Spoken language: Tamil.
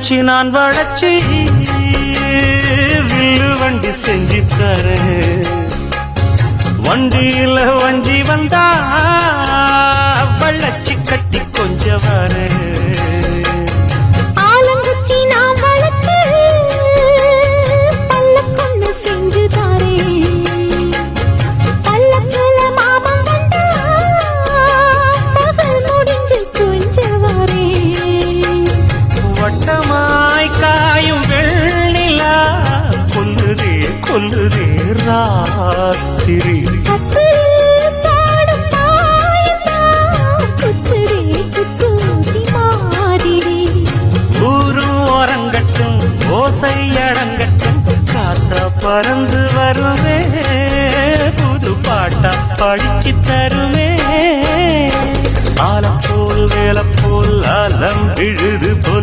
வச்சு நான் வளைச்சு வில்லு வண்டி செஞ்சு தர வண்டியில வஞ்சி வந்தா வள்ளச்சி கட்டி கொஞ்சம் வரேன். கொல்லுதே ராத்திரி கட்டில் பாடும் தாயந்தான் குத்துதே குத்தூசி மாதிரி. ஊரும் ஓரங்கட்டும் ஓசை அடங்கட்டும் காத்தா பறந்து வருமே புது பாட்டா படிச்சு தருமே. ஆலம் போல் வேலை போல் அலம்